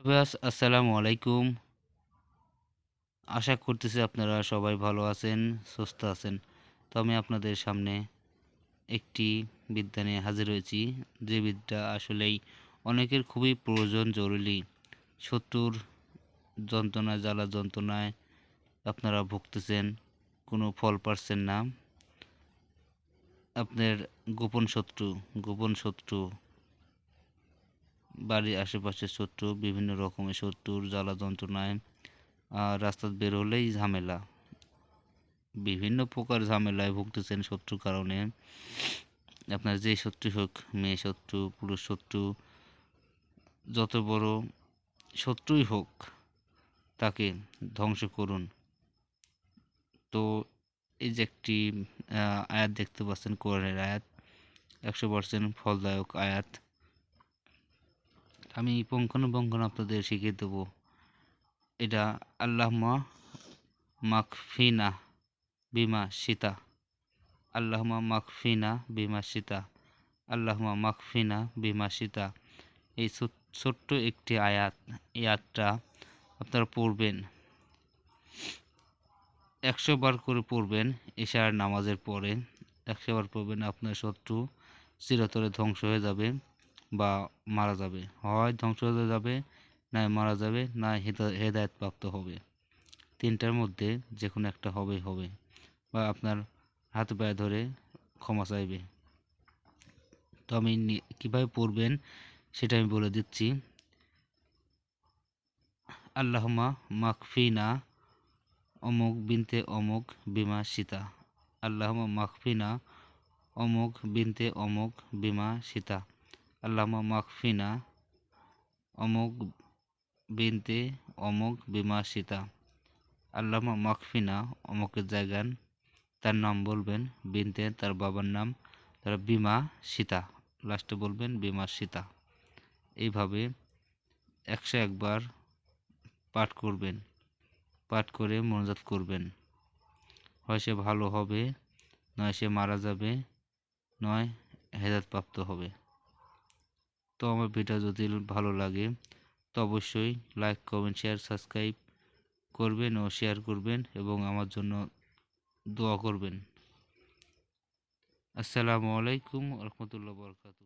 আসসালামু আলাইকুম। আশা করতেছি আপনারা সবাই ভালো আছেন, সুস্থ আছেন। তো আমি আপনাদের সামনে একটি বিদ্যা নিয়ে হাজির হয়েছি। যে বিদ্যা আসলেই অনেকের খুবই প্রয়োজন, জরুরি। শত্রুর যন্ত্রণায়, জ্বালা যন্ত্রণায় আপনারা ভুগতেছেন, কোনো ফল পাচ্ছেন না। আপনার গোপন শত্রু গোপন শত্রু বাড়ির আশেপাশের শত্রু, বিভিন্ন রকমের শত্রুর জ্বালা যন্ত্রণায় আর রাস্তা বের হলেই ঝামেলা। বিভিন্ন প্রকার ঝামেলায় ভুগতেছেন শত্রুর কারণে। আপনার যে শত্রু হোক, মেয়ে শত্রু, পুরুষ শত্রু, যত বড় শত্রুই হোক, তাকে ধ্বংস করুন। তো এই যে একটি আয়াত দেখতে পাচ্ছেন কোরআনের আয়াত, একশো পার্সেন্ট ফলদায়ক আয়াত। আমি পুঙ্খানুপুঙ্খানু আপনাদের শিখিয়ে দেবো। এটা আল্লাহমা মাকফিনা বিমা সীতা আল্লাহমা মাকফিনা বিমা সীতা আল্লাহমা মাকফিনা বিমা সীতা এই ছোট্ট একটি আয়াত, এই আয়াতটা আপনারা পড়বেন। একশো বার করে পড়বেন এশার নামাজের পরে। একশো বার পড়বেন আপনার শত্রু চিরতরে ধ্বংস হয়ে যাবে। বা মারা যাবে। হয় ধ্বংস হয়ে যাবে না মারা যাবে না হেদায়ত প্রাপ্ত হবে। তিনটার মধ্যে যে কোনো একটা হবে হবে। বা আপনার হাত পায়ে ধরে ক্ষমা চাইবে। তো আমি কীভাবে পড়বেন সেটা আমি বলে দিচ্ছি। আল্লাহমা মাকফিনা অমুক বিনতে অমুক বিমা সীতা। আল্লাহমা মাকফিনা অমুক বিনতে অমুক বিমা সীতা। আল্লামা মাকফিনা অমুক বিনতে অমুক বিমা সীতা। আল্লামা মাকফিনা অমুকের জায়গান তার নাম বলবেন, বিনতে তার বাবার নাম, তার বিমা সীতা, লাস্টে বলবেন বিমা সীতা। এইভাবে একশো একবার পাঠ করবেন, পাঠ করে মনোজাত করবেন। হয় সে ভালো হবে, নয় সে মারা যাবে, নয় হেদাত প্রাপ্ত হবে। তো আমার ভিডিও যদি ভালো লাগে, তো অবশ্যই লাইক কমেন্ট শেয়ার সাবস্ক্রাইব করবেন ও শেয়ার করবেন এবং আমার জন্য দোয়া করবেন। আসসালামু আলাইকুম রহমতুল্লাহ বরকাতু